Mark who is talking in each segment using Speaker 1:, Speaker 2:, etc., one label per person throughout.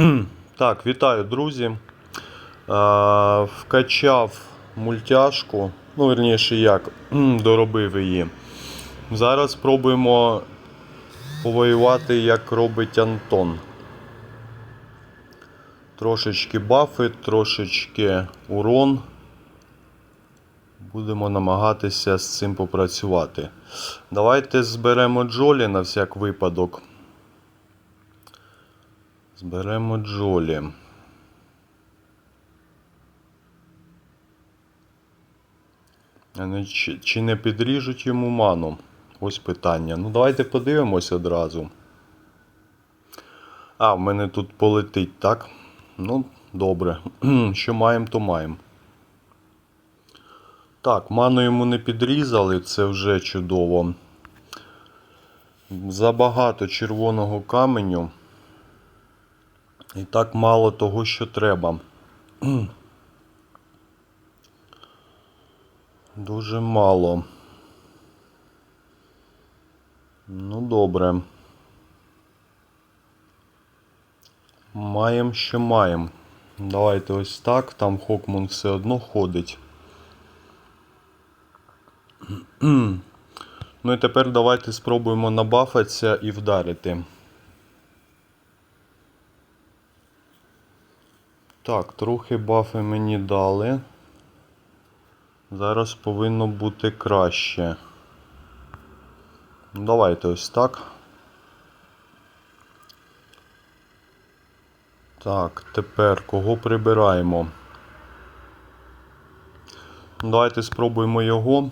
Speaker 1: Так, вітаю, друзі. Вкачав мультяшку, ну, верніше, як, доробив її. Зараз спробуємо повоювати, як робить Антон. Трошечки бафи, трошечки урон. Будемо намагатися з цим попрацювати. Давайте зберемо Джолі на всяк випадок. Зберемо Джолі. Чи, не підріжуть йому ману? Ось питання. Ну, давайте подивимось одразу. А, в мене тут полетить, так? Ну, добре. Що маємо, то маємо. Так, ману йому не підрізали, це вже чудово. Забагато червоного каменю. І так мало того, що треба. Дуже мало. Ну, добре. Маємо, що маємо. Давайте ось так. Там Хокмун все одно ходить. Ну і тепер давайте спробуємо набафатися і вдарити. Так, трохи бафи мені дали. Зараз повинно бути краще. Ну, Давайте ось так. Так, тепер кого прибираємо? Давайте спробуємо його.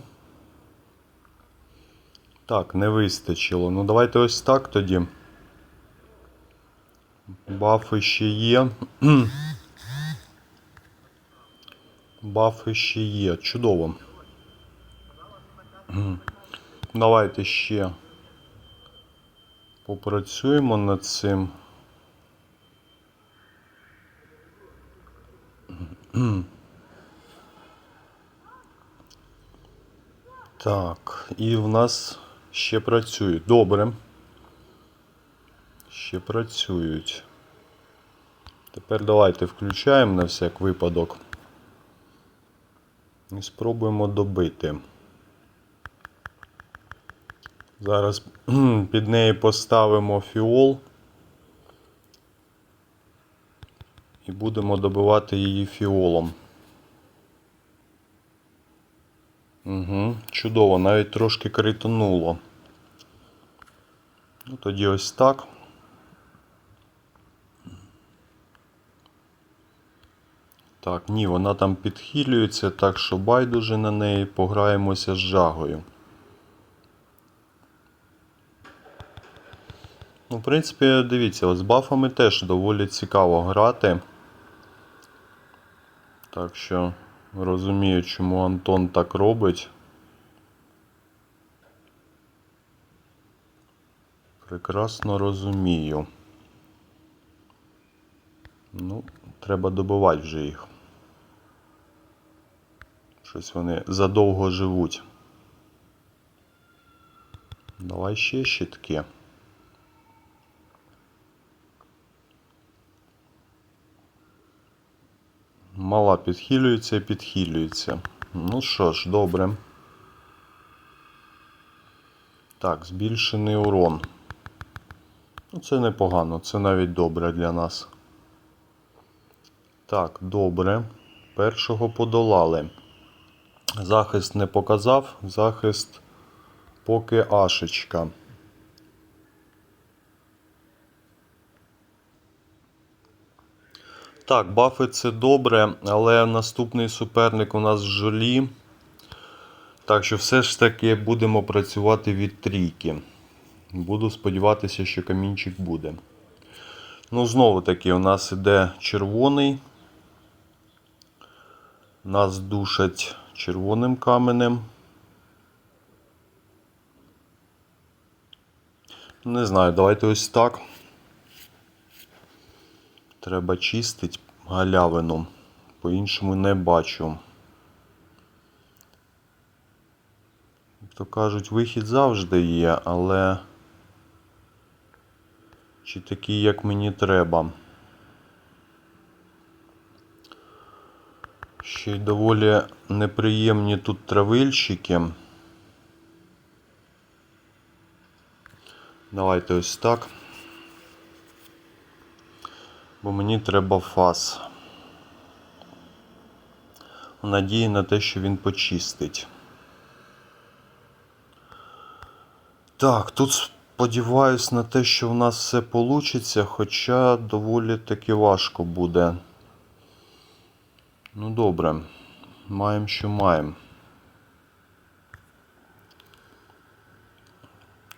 Speaker 1: Так, не вистачило. Ну давайте ось так тоді. Бафи ще є. Бафи ще є. Чудово. Давайте ще попрацюємо над цим. Так, і в нас ще працюють. Добре. Ще працюють. Тепер давайте включаємо на всяк випадок. І спробуємо добити. Зараз під неї поставимо фіол. І будемо добивати її фіолом. Угу, чудово, навіть трошки критонуло. Ну, тоді ось так. Так, ні, вона там підхилюється, так що байдуже на неї пограємося з жагою. Ну, в принципі, дивіться, з бафами теж доволі цікаво грати. Так що розумію, чому Антон так робить. Прекрасно розумію. Ну, треба добивати вже їх. Щось вони задовго живуть. Давай ще щитки. Мала підхилюється і підхилюється. Ну що ж, добре. Так, збільшений урон. Ну, це непогано, це навіть добре для нас. Так, добре. Першого подолали. Захист не показав, захист поки ашечка. Так, бафи це добре, але наступний суперник у нас жолі. Так що все ж таки будемо працювати від трійки. Буду сподіватися, що камінчик буде. Ну, знову таки, у нас іде червоний. Нас душать червоним каменем. Не знаю, давайте ось так. Треба чистити галявину. По-іншому не бачу. Як то кажуть, вихід завжди є, але чи такий, як мені треба. Ще й доволі неприємні тут травильщики. Давайте ось так. Бо мені треба фас. У надії на те, що він почистить. Так, тут сподіваюсь на те, що в нас все вийде, хоча доволі таки важко буде. Ну добре, маємо, що маємо.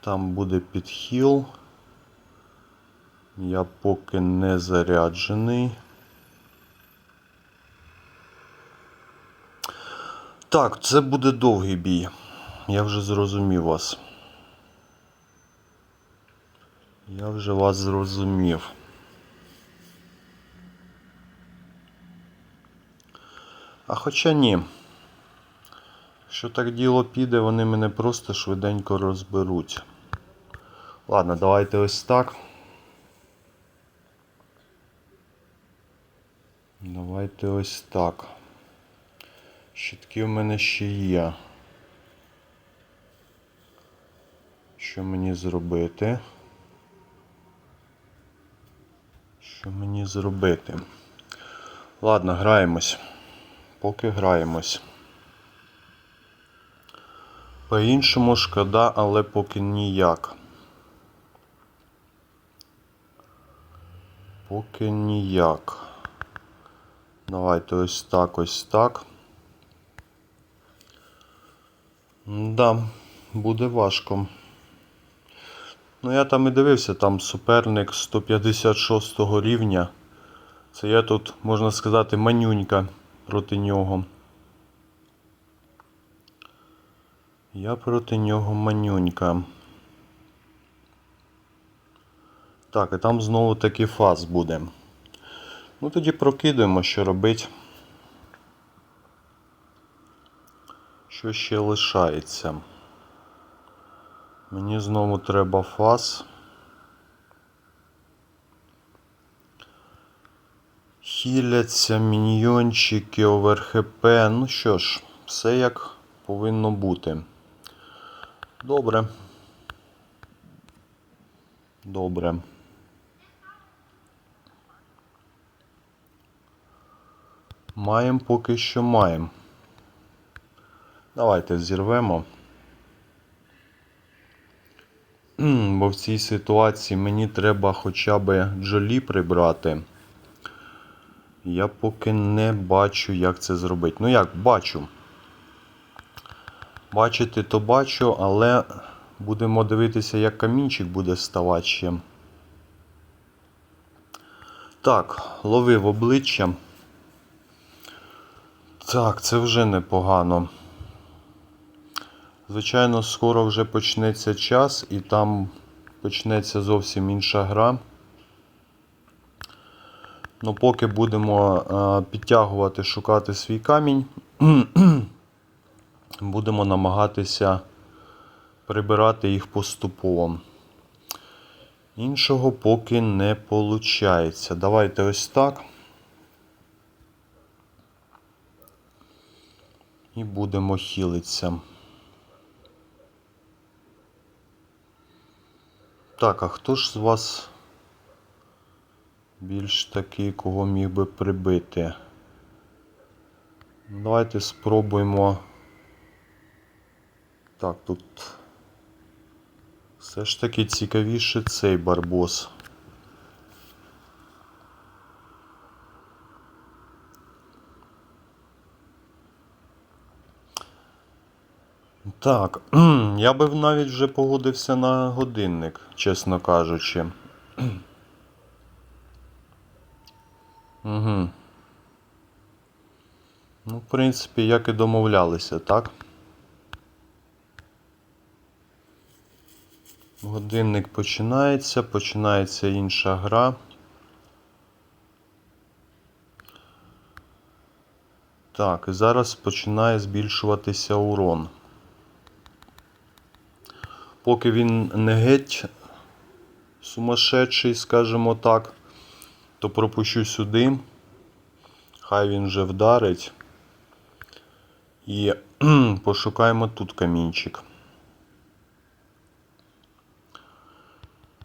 Speaker 1: Там буде підхил. Я поки не заряджений. Так, це буде довгий бій. Я вже зрозумів вас. Я вже вас зрозумів. А хоча ні. Якщо так діло піде, вони мене просто швиденько розберуть. Ладно, давайте ось так. Давайте ось так. Щитки в мене ще є. Що мені зробити? Що мені зробити? Ладно, граємось. Поки граємось. По-іншому шкода, але поки ніяк. Поки ніяк. Давайте ось так, ось так. Да, буде важко. Ну, я там і дивився, там суперник 156 рівня. Це я тут, можна сказати, манюнька проти нього. Я проти нього манюнька. Так, і там знову таки фаз буде. Ну тоді прокидуємо, що робить. Що ще лишається? Мені знову треба фаз. Хіляться міньйончики, оверхп. Ну що ж, все як повинно бути. Добре. Добре. Маємо поки що маємо. Давайте зірвемо. Бо в цій ситуації мені треба хоча б джолі прибрати. Я поки не бачу, як це зробити. Ну як, бачу. Бачити то бачу, але будемо дивитися, як камінчик буде ставати ще. Так, ловив обличчя. Так, це вже непогано. Звичайно, скоро вже почнеться час і там почнеться зовсім інша гра. Ну, поки будемо е, підтягувати, шукати свій камінь, будемо намагатися прибирати їх поступово. Іншого поки не виходить. Давайте ось так. І будемо хілитися. Так, а хто ж з вас більш такий, кого міг би прибити? Давайте спробуємо. Так, тут все ж таки цікавіше цей барбос. Так, я би навіть вже погодився на годинник, чесно кажучи. Угу. Ну, в принципі, як і домовлялися, так? Годинник починається, починається інша гра. Так, і зараз починає збільшуватися урон. Поки він не геть сумасшедший, скажімо так, то пропущу сюди. Хай він вже вдарить. І пошукаємо тут камінчик.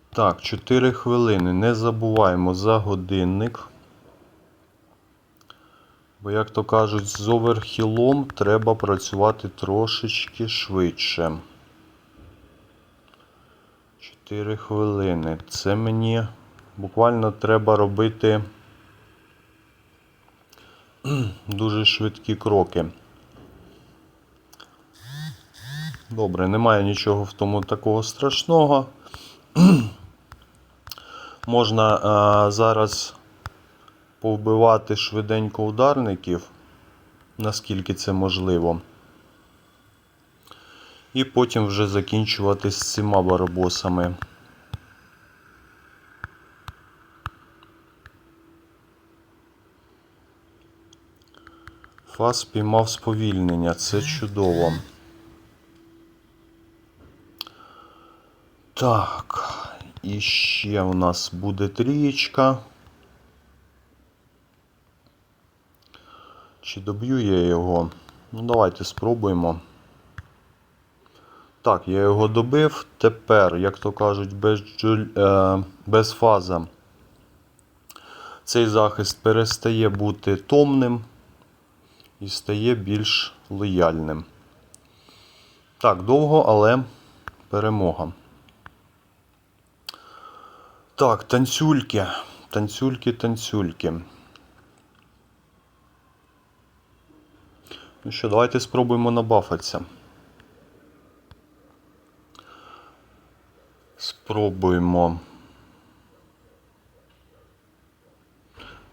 Speaker 1: Так, 4 хвилини. Не забуваємо за годинник. Бо, як то кажуть, з оверхілом треба працювати трошечки швидше. 4 хвилини. Це мені буквально треба робити дуже швидкі кроки. Добре, немає нічого в тому такого страшного. Можна а, зараз повбивати швиденько ударників, наскільки це можливо. І потім вже закінчувати з цими барбосами. Фас піймав сповільнення, це чудово. Так, і ще у нас буде трієчка. Чи доб'ю я його? Ну, давайте спробуємо. Так, я його добив. Тепер, як то кажуть, без, джуль... е, без фаза. Цей захист перестає бути томним і стає більш лояльним. Так, довго, але перемога. Так, танцюльки. Танцюльки, танцюльки. Ну що, давайте спробуємо набафатися. Спробуємо.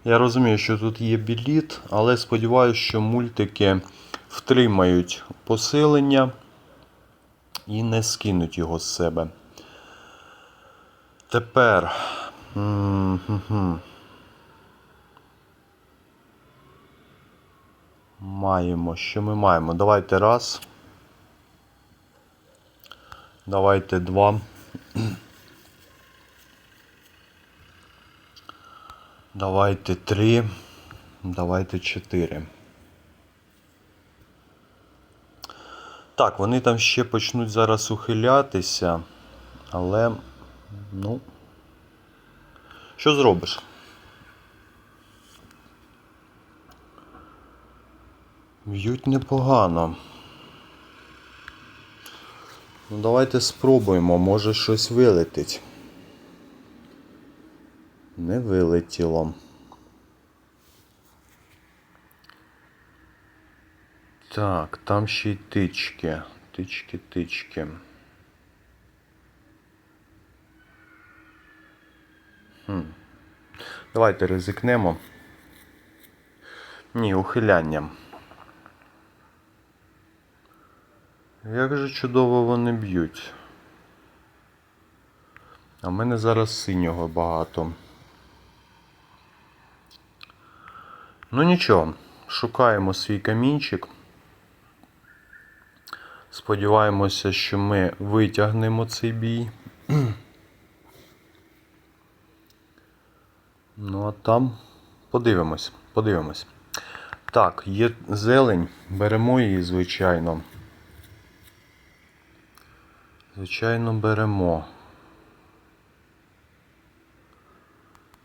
Speaker 1: Я розумію, що тут є біліт, але сподіваюся, що мультики втримають посилення і не скинуть його з себе. Тепер. Маємо. Що ми маємо? Давайте раз. Давайте два. Давайте три. Давайте чотири. Так, вони там ще почнуть зараз ухилятися, але, ну, що зробиш? Б'ють непогано. Ну, давайте спробуємо, може щось вилетить. Не вилетіло. Так, там ще й тички. Тички, тички. Хм. Давайте ризикнемо. Ні, ухилянням. Як же чудово вони б'ють. А в мене зараз синього багато. Ну нічого, шукаємо свій камінчик. Сподіваємося, що ми витягнемо цей бій. Ну, а там подивимось, подивимось. Так, є зелень, беремо її, звичайно. Звичайно, беремо.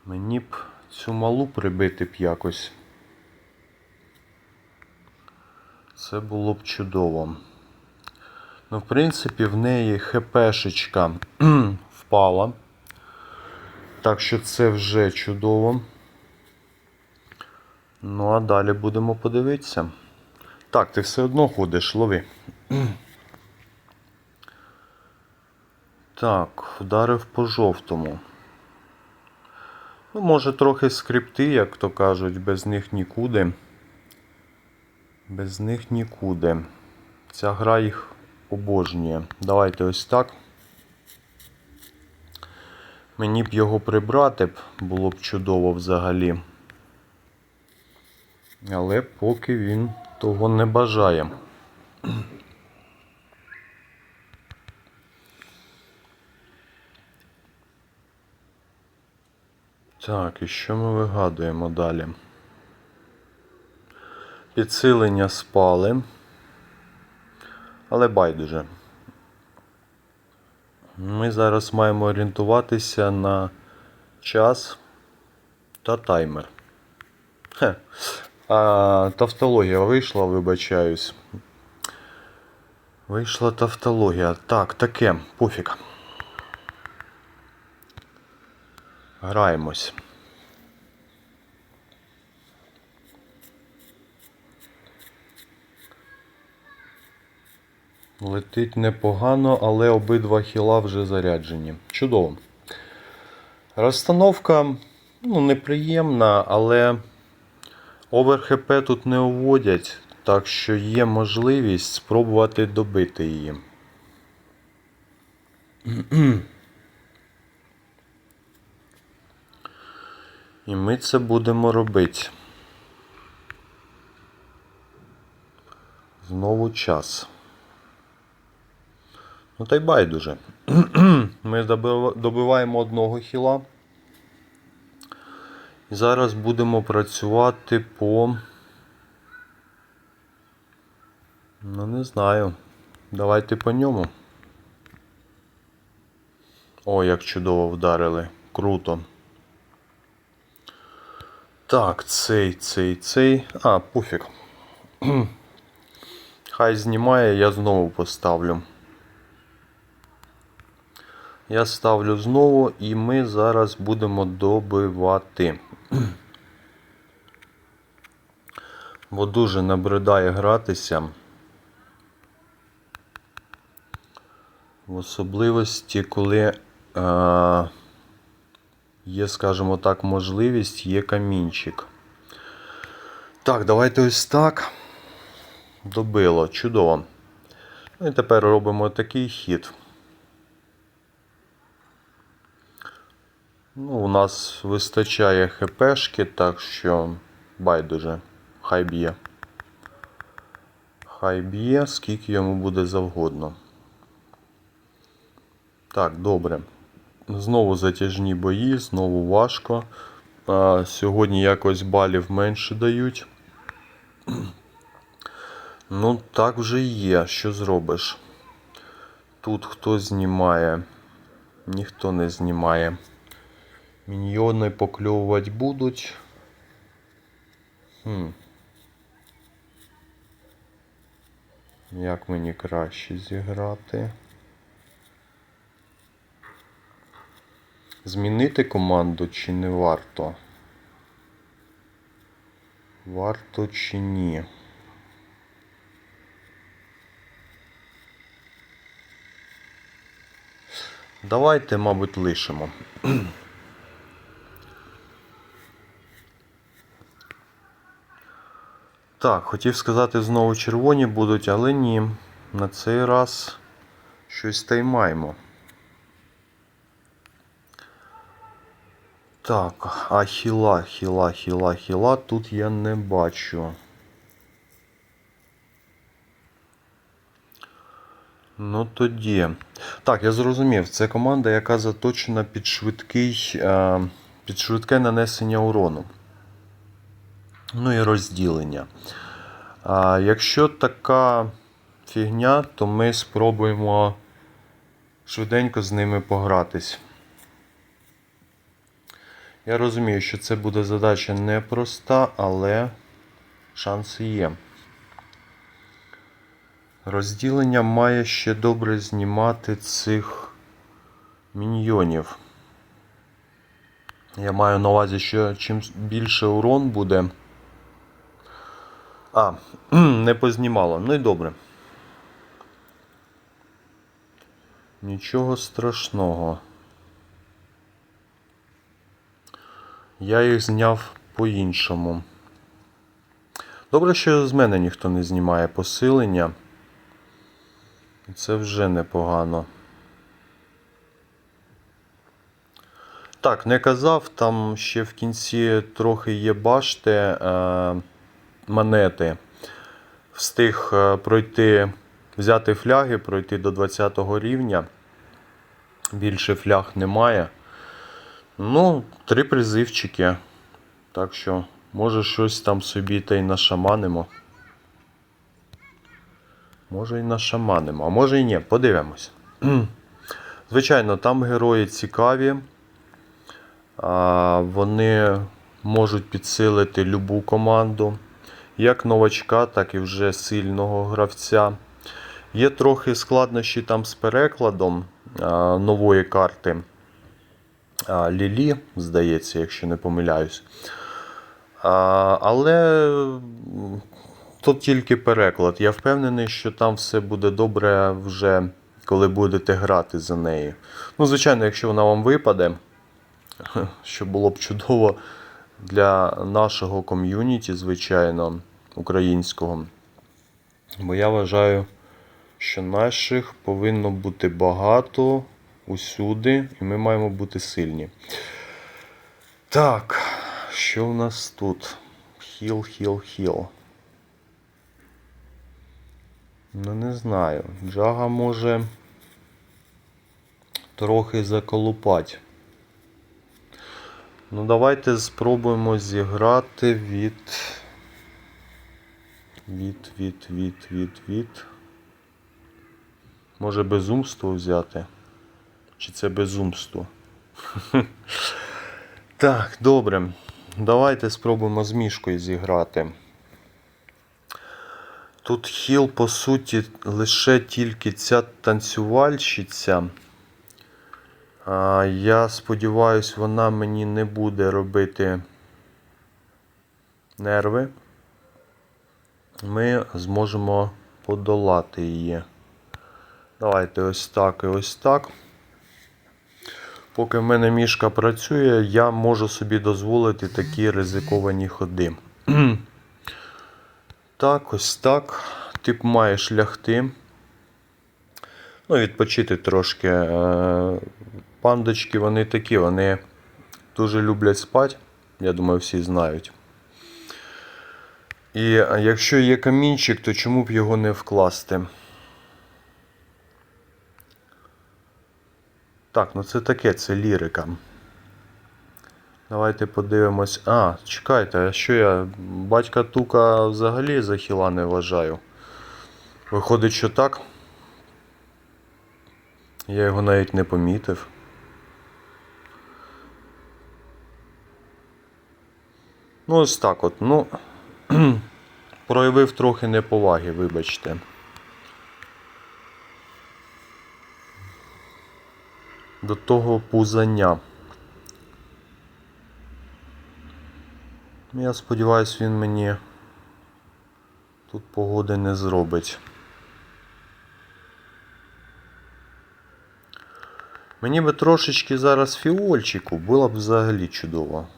Speaker 1: Мені б цю малу прибити б якось. Це було б чудово. Ну, в принципі, в неї ХПшечка впала. Так що це вже чудово. Ну, а далі будемо подивитися. Так, ти все одно ходиш, лови. Так, вдарив по жовтому. Ну, може, трохи скрипти, як то кажуть, без них нікуди. Без них нікуди. Ця гра їх обожнює. Давайте ось так. Мені б його прибрати б, було б чудово взагалі. Але поки він того не бажає. Так, і що ми вигадуємо далі? Підсилення спали. Але байдуже. Ми зараз маємо орієнтуватися на час та таймер. Хе. А, тавтологія вийшла, вибачаюсь. Вийшла тавтологія. Так, таке, пофіг. Граємось. Летить непогано, але обидва хіла вже заряджені. Чудово. Розстановка ну, неприємна, але овер ХП тут не уводять, так що є можливість спробувати добити її. І ми це будемо робити. Знову час. Ну та й байдуже. Ми добиваємо одного хіла. І зараз будемо працювати по. Ну, не знаю. Давайте по ньому. О, як чудово вдарили. Круто. Так, цей, цей, цей. А, пофіг. Хай знімає, я знову поставлю. Я ставлю знову і ми зараз будемо добивати. Бо дуже набридає гратися. В особливості, коли е, є, скажімо так, можливість, є камінчик. Так, давайте ось так. Добило, чудово. Ну і тепер робимо такий хід. Ну, у нас вистачає хпшки, так що байдуже. Хай б'є. Хай б'є, скільки йому буде завгодно. Так, добре. Знову затяжні бої, знову важко. А, сьогодні якось балів менше дають. Ну, так вже є. Що зробиш? Тут хто знімає? Ніхто не знімає. Міньйони покльовувати будуть. Хм. Як мені краще зіграти? Змінити команду чи не варто? Варто чи ні? Давайте, мабуть, лишимо. Так, хотів сказати, знову червоні будуть, але ні. На цей раз щось та й маємо. Так, а хіла, хіла, хіла, хіла тут я не бачу. Ну тоді. Так, я зрозумів. Це команда, яка заточена під швидкий, е, під швидке нанесення урону. Ну і розділення. А, якщо така фігня, то ми спробуємо швиденько з ними погратись. Я розумію, що це буде задача непроста, але шанси є. Розділення має ще добре знімати цих міньйонів. Я маю на увазі, що чим більше урон буде. А, не познімало. Ну і добре. Нічого страшного. Я їх зняв по-іншому. Добре, що з мене ніхто не знімає посилення. Це вже непогано. Так, не казав, там ще в кінці трохи є башти, е, монети. Встиг е, пройти, взяти фляги, пройти до 20 рівня. Більше фляг немає. Ну, три призивчики. Так що, може, щось там собі та й нашаманимо. Може і нашаманимо, а може і ні, подивимось. Звичайно, там герої цікаві. Вони можуть підсилити любу команду, як новачка, так і вже сильного гравця. Є трохи складнощі там з перекладом нової карти Лілі, здається, якщо не помиляюсь. Але то тільки переклад. Я впевнений, що там все буде добре вже коли будете грати за неї. Ну, звичайно, якщо вона вам випаде, що було б чудово для нашого ком'юніті, звичайно, українського. Бо я вважаю, що наших повинно бути багато усюди, і ми маємо бути сильні. Так, що в нас тут? Хіл, хіл, хіл. Ну, не знаю. Джага може трохи заколупать. Ну, давайте спробуємо зіграти від. Від, від, від, від, від. Може безумство взяти? Чи це безумство? Так, добре. Давайте спробуємо з мішкою зіграти. Тут хіл, по суті, лише тільки ця танцювальщиця. Я сподіваюсь, вона мені не буде робити нерви. Ми зможемо подолати її. Давайте ось так і ось так. Поки в мене мішка працює, я можу собі дозволити такі ризиковані ходи. Так, ось так. Тип маєш лягти. Ну, відпочити трошки. Пандочки, вони такі, вони дуже люблять спати. Я думаю, всі знають. І якщо є камінчик, то чому б його не вкласти? Так, ну це таке, це лірика. Давайте подивимось. А, чекайте, а що я батька Тука взагалі за хіла не вважаю. Виходить, що так. Я його навіть не помітив. Ну, ось так от. Ну, проявив трохи неповаги, вибачте. До того пузання. Я сподіваюся, він мені тут погоди не зробить. Мені би трошечки зараз фіольчику було б взагалі чудово.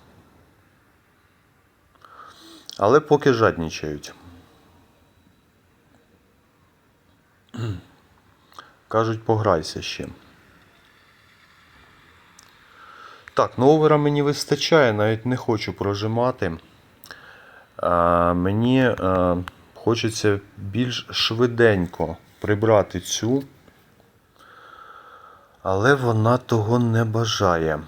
Speaker 1: Але поки жаднічають. Кажуть, пограйся ще. Так, ну овера мені вистачає, навіть не хочу прожимати. А, мені а, хочеться більш швиденько прибрати цю, але вона того не бажає.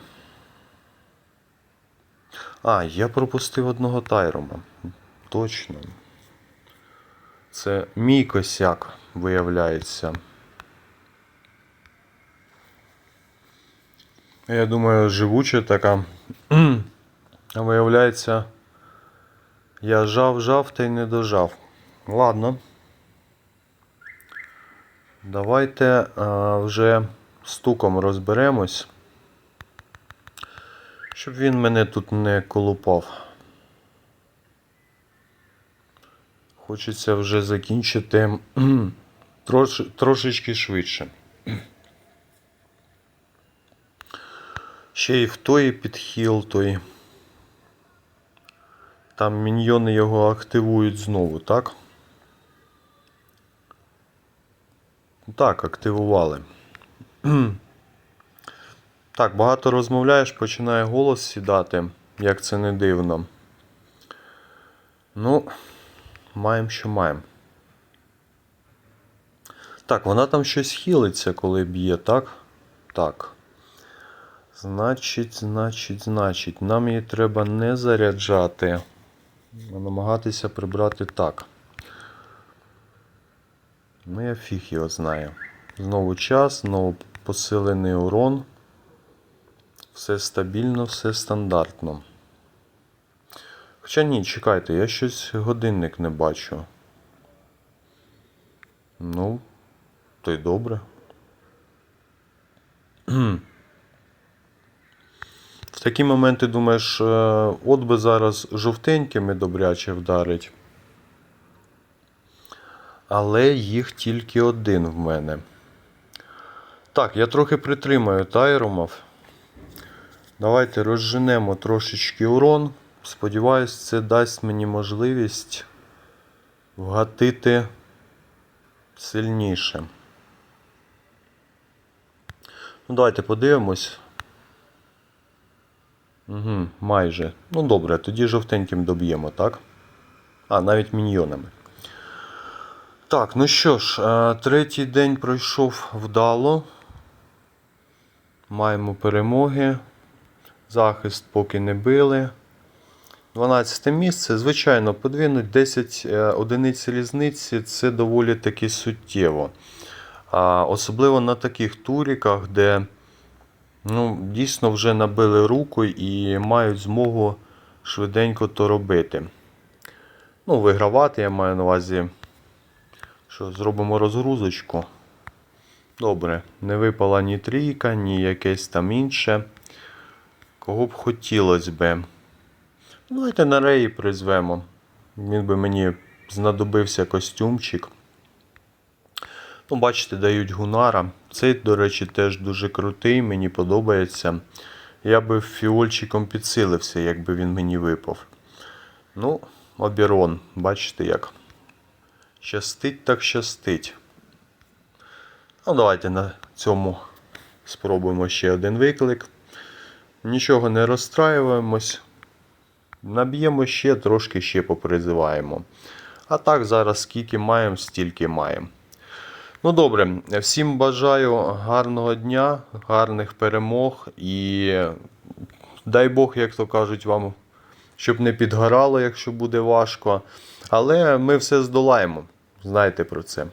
Speaker 1: А, я пропустив одного тайрома. Точно. Це мій косяк, виявляється. Я думаю, живуча така. А виявляється, я жав, жав та й не дожав. Ладно. Давайте а, вже стуком розберемось. Щоб він мене тут не колупав. Хочеться вже закінчити трош, трошечки швидше. Ще й в той підхил той. Там міньйони його активують знову, так? Так, активували. Так, багато розмовляєш, починає голос сідати, як це не дивно. Ну, маємо, що маємо. Так, вона там щось хілиться, коли б'є, так? Так. Значить, значить, значить, нам її треба не заряджати, а намагатися прибрати так. Ну, я фіг його знаю. Знову час, знову посилений урон. Все стабільно, все стандартно. Хоча ні, чекайте, я щось годинник не бачу. Ну, то й добре. В такі моменти думаєш, е, от би зараз жовтенькими добряче вдарить. Але їх тільки один в мене. Так, я трохи притримаю тайромов. Давайте розженемо трошечки урон. Сподіваюсь, це дасть мені можливість вгатити сильніше. Ну, давайте подивимось. Угу, майже. Ну добре, тоді жовтеньким доб'ємо, так? А, навіть міньйонами. Так, ну що ж, е, третій день пройшов вдало. Маємо перемоги. Захист поки не били. 12 місце. Звичайно, подвинуть 10 е, одиниць різниці це доволі таки суттєво. А, особливо на таких туріках, де ну, дійсно вже набили руку і мають змогу швиденько то робити. Ну, вигравати, я маю на увазі, що зробимо розгрузочку. Добре, не випала ні трійка, ні якесь там інше. Кого б хотілося би. Давайте на реї призвемо. Він би мені знадобився костюмчик. Ну, бачите, дають гунара. Цей, до речі, теж дуже крутий, мені подобається. Я би фіольчиком підсилився, якби він мені випав. Ну, обірон, бачите як. Щастить так щастить. Ну, давайте на цьому спробуємо ще один виклик. Нічого не розстраюємось. Наб'ємо ще, трошки ще попризиваємо. А так, зараз скільки маємо, стільки маємо. Ну добре, всім бажаю гарного дня, гарних перемог і дай Бог, як то кажуть вам, щоб не підгорало, якщо буде важко. Але ми все здолаємо. Знайте про це.